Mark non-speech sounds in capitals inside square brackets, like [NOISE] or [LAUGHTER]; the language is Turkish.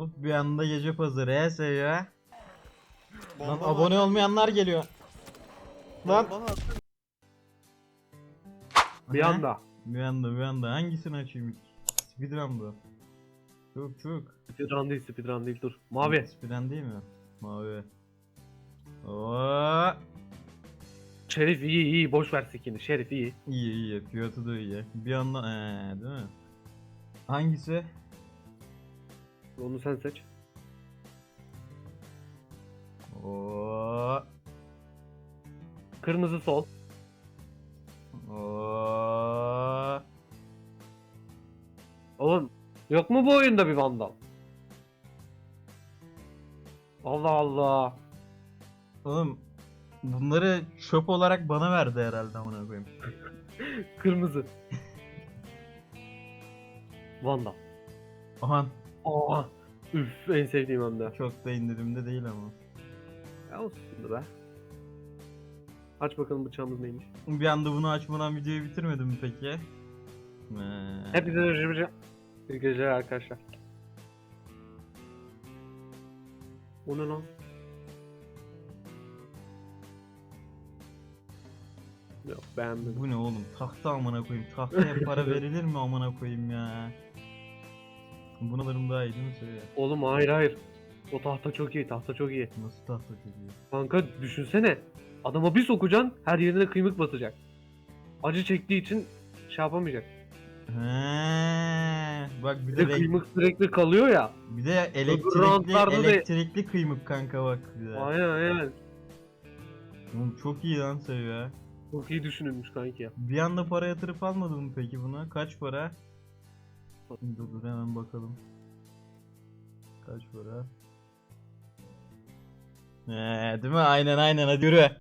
Hop bir anda gece pazarı he seviyor. Lan Bomba abone var. olmayanlar geliyor. Lan. Bomba var. Bir anda. Bir anda bir anda hangisini açayım ilk? Speedrun bu. Çok çok. Speedrun değil speedrun değil dur. Mavi. Speedrun değil mi? Mavi. Oo. Şerif iyi iyi boş ver skin'i. Şerif iyi. İyi iyi fiyatı da iyi. Bir anda ee, değil mi? Hangisi? Onu sen seç. Oo. Kırmızı sol. Oo. Oğlum yok mu bu oyunda bir vandal? Allah Allah. Oğlum bunları çöp olarak bana verdi herhalde amına koyayım. [LAUGHS] Kırmızı. [LAUGHS] vandal. Aman Aa. Üf en sevdiğim anda. çok da indirimde değil ama. Ya olsun be. Aç bakalım bıçağımız neymiş. Bir anda bunu açmadan videoyu bitirmedim mi peki? Hepinize hoşçakalın. İyi geceler arkadaşlar. O ne lan? Yok beğenmedim. Bu ne oğlum? Tahta amına koyayım. Tahtaya para [LAUGHS] verilir mi amına koyayım ya? Bunu alırım daha iyi değil mi söyle? Oğlum hayır hayır. O tahta çok iyi, tahta çok iyi. Nasıl tahta çekiyor? Kanka düşünsene. Adama bir sokacaksın, her yerine kıymık basacak. Acı çektiği için şey yapamayacak. He, bak bir Bir de de renk- kıymık sürekli kalıyor ya. bir de elektrikli roundlarda da- elektrikli kıymık kanka bak bir de. Aynen aynen. Oğlum çok iyi lan seviyor. Çok iyi düşünülmüş kanki ya. Bir anda para yatırıp almadın mı peki buna? Kaç para? Dur dur hemen bakalım. Kaç para? Ee, değil mi? Aynen aynen hadi yürü.